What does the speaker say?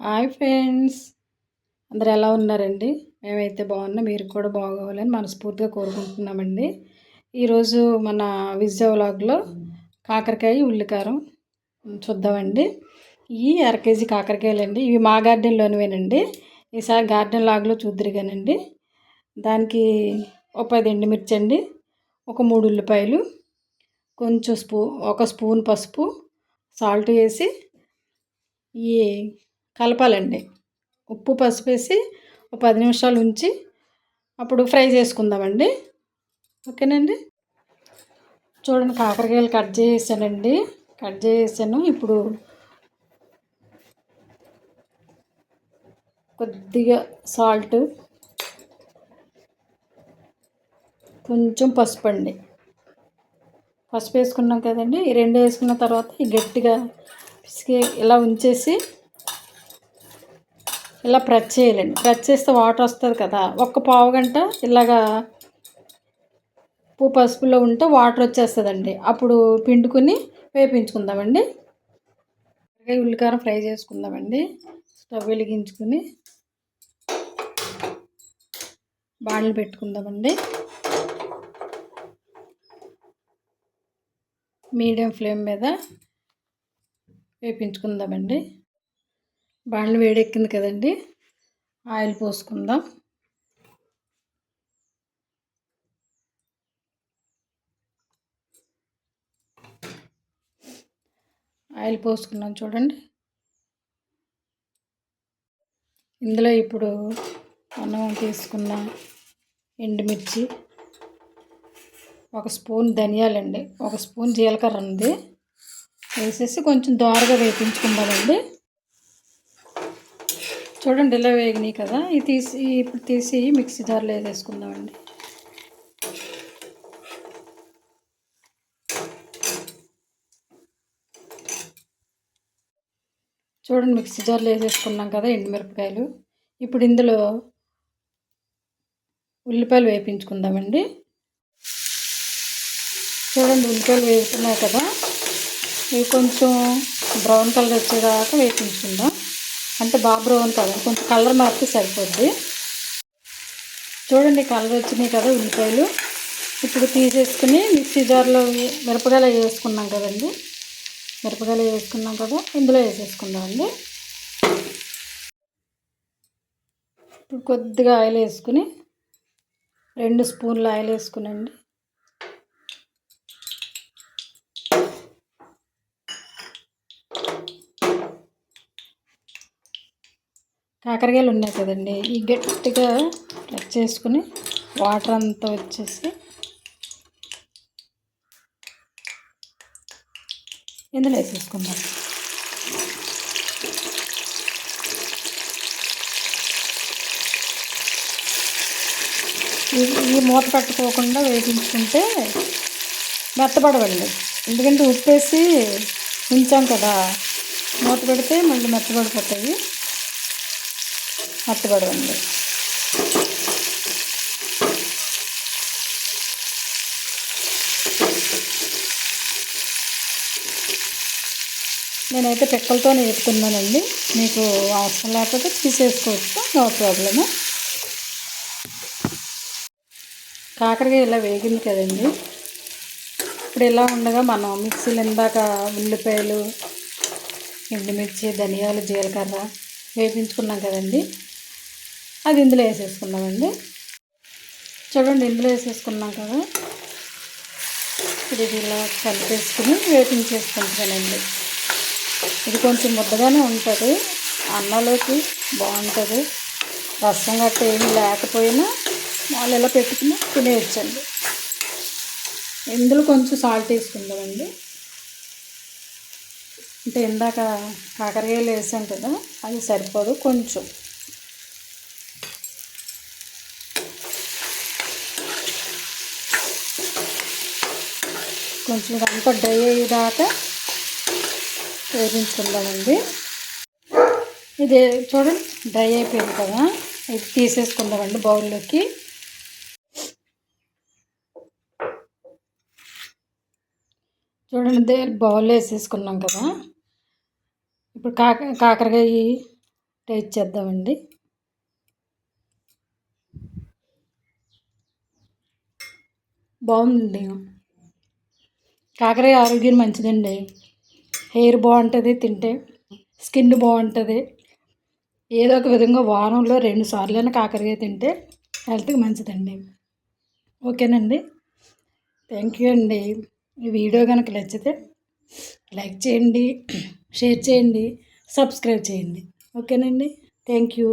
Hi friends. అందరు ఎలా ఉన్నారండి? మేమైతే బాగున్నాం. మీరు కూడా బాగోవాలని మనస్ఫూర్తిగా కోరుకుంటున్నామండి. ఈరోజు మన విజయ వ్లాగ్లో కాకరకాయ ఉల్లికారం చూద్దామండి. ఇవి అర కేజీ కాకరకాయలు అండి ఇవి మా గార్డెన్లోనివేనండి. ఈసారి గార్డెన్ లాగ్లో చూద్దరిగానండి. దానికి ఒక పది ఎండుమిర్చి అండి ఒక మూడు ఉల్లిపాయలు కొంచెం స్పూ ఒక స్పూన్ పసుపు సాల్ట్ వేసి ఈ కలపాలండి. ఉప్పు పసుపు వేసి ఒక పది నిమిషాలు ఉంచి అప్పుడు ఫ్రై చేసుకుందామండి. ఓకేనండి? చూడండి కాకరకాయలు కట్ చేసానండి. కట్ చేసాను. ఇప్పుడు కొద్దిగా సాల్ట్ కొంచెం పసుపు అండి. పసుపు వేసుకున్నాం కదండి. ఈ రెండు వేసుకున్న తర్వాత ఈ గట్టిగా పిసికి ఇలా ఉంచేసి ఇలా ప్రెస్ చేయాలండి ప్రెస్ చేస్తే వాటర్ వస్తుంది కదా. ఒక్క పావు గంట ఇలాగా ఉప్పు పసుపులో ఉంటే వాటర్ వచ్చేస్తుందండి. అప్పుడు పిండుకుని వేపించుకుందామండి. ఉల్లికారం ఫ్రై చేసుకుందామండి. స్టవ్ వెలిగించుకుని బాణలు పెట్టుకుందామండి. మీడియం ఫ్లేమ్ మీద వేపించుకుందామండి. బాణలు వేడెక్కింది కదండి. ఆయిల్ పోసుకుందాం. ఆయిల్ పోసుకున్నాం చూడండి. ఇందులో ఇప్పుడు మనం తీసుకున్న ఎండుమిర్చి ఒక స్పూన్ ధనియాలండి ఒక స్పూన్ జీలకర్ర ఉంది. వేసేసి కొంచెం దోరగా వేపించుకుందామండి. చూడండి ఇలా వేగినాయి కదా. ఇది తీసి ఇప్పుడు తీసి మిక్సీ జార్లో వేసేసుకుందామండి. చూడండి మిక్సీ జార్లో వేసేసుకున్నాం కదా ఎండుమిరపకాయలు. ఇప్పుడు ఇందులో ఉల్లిపాయలు వేపించుకుందామండి. చూడండి ఉల్లిపాయలు వేస్తున్నాయి కదా. ఇవి కొంచెం బ్రౌన్ కలర్ వచ్చేదాకా వేపించుకుందాం. అంటే బాగా బ్రౌన్ కాదండి కొంచెం కలర్ మారితే సరిపోద్ది. చూడండి కలర్ వచ్చినాయి కదా ఉల్లిపాయలు. ఇప్పుడు తీసేసుకుని మిక్సీ జార్లో మిరపకాయలు వేసుకున్నాం కదండి. మిరపకాయలు వేసుకున్నాం కదా ఇందులో వేసేసుకుందామండి ఇప్పుడు కొద్దిగా ఆయిల్ వేసుకుని రెండు స్పూన్లు ఆయిల్ వేసుకునండి. కాకరకాయలు ఉన్నాయి కదండి. ఈ గట్టిగా కట్ చేసుకుని వాటర్ అంతా వచ్చేసి ఇందులో వేసేసుకుందాం. ఈ మూత పెట్టుకోకుండా వేయించుకుంటే మెత్తపడవండి ఎందుకంటే ఉప్పేసి ఉంచాం కదా. మూత పెడితే మళ్ళీ మెత్తపడిపోతాయి మెత్తబడవండి నేనైతే పిక్కలతో వేసుకున్నానండి మీకు అవసరం లేకపోతే తీసేసుకోవచ్చు. No problem. కాకరకాయ ఇలా వేగింది కదండి. ఇప్పుడు ఇలా ఉండగా మనం మిక్సీలు ఇందాక ఉల్లిపాయలు ఎండుమిర్చి ధనియాలు జీలకర్ర వేపించుకున్నాం కదండి. అది ఇందులో వేసేసుకుందామండి. చూడండి ఇందులో వేసేసుకున్నాం కదా. ఇది ఇలా కలిపేసుకుని వేపించేసుకుంటానండి ఇది కొంచెం ముద్దగానే ఉంటుంది. అన్నంలోకి బాగుంటుంది. రసం గట్ట ఏమి లేకపోయినా వాళ్ళు ఎలా పెట్టుకుని తినేయచ్చండి. ఇందులో కొంచెం సాల్ట్ వేసుకుందామండి. అంటే ఇందాక కాకరకాయలు వేసాం కదా అది సరిపోదు కొంచెం. కొంచెం ఇదంతా డ్రై అయ్యేదాకా వేయించుకుందామండి. ఇది చూడండి డ్రై అయిపోయింది కదా. ఇది తీసేసుకుందామండి బౌల్లోకి. చూడండి బౌల్ వేసేసుకున్నాం కదా. ఇప్పుడు కాక కాకరకాయ టేస్ట్ చేద్దామండి. బాగుందండి. కాకరకాయ ఆరోగ్యం మంచిదండి. హెయిర్ బాగుంటుంది తింటే స్కిన్ బాగుంటుంది. ఏదో ఒక విధంగా వారంలో రెండు సార్లైనా కాకరకాయ తింటే హెల్త్కి మంచిదండి. ఓకేనండి? థ్యాంక్ యూ అండి. ఈ వీడియో కనుక నచ్చితే లైక్ చేయండి షేర్ చేయండి సబ్స్క్రైబ్ చేయండి. ఓకేనండి? Thank you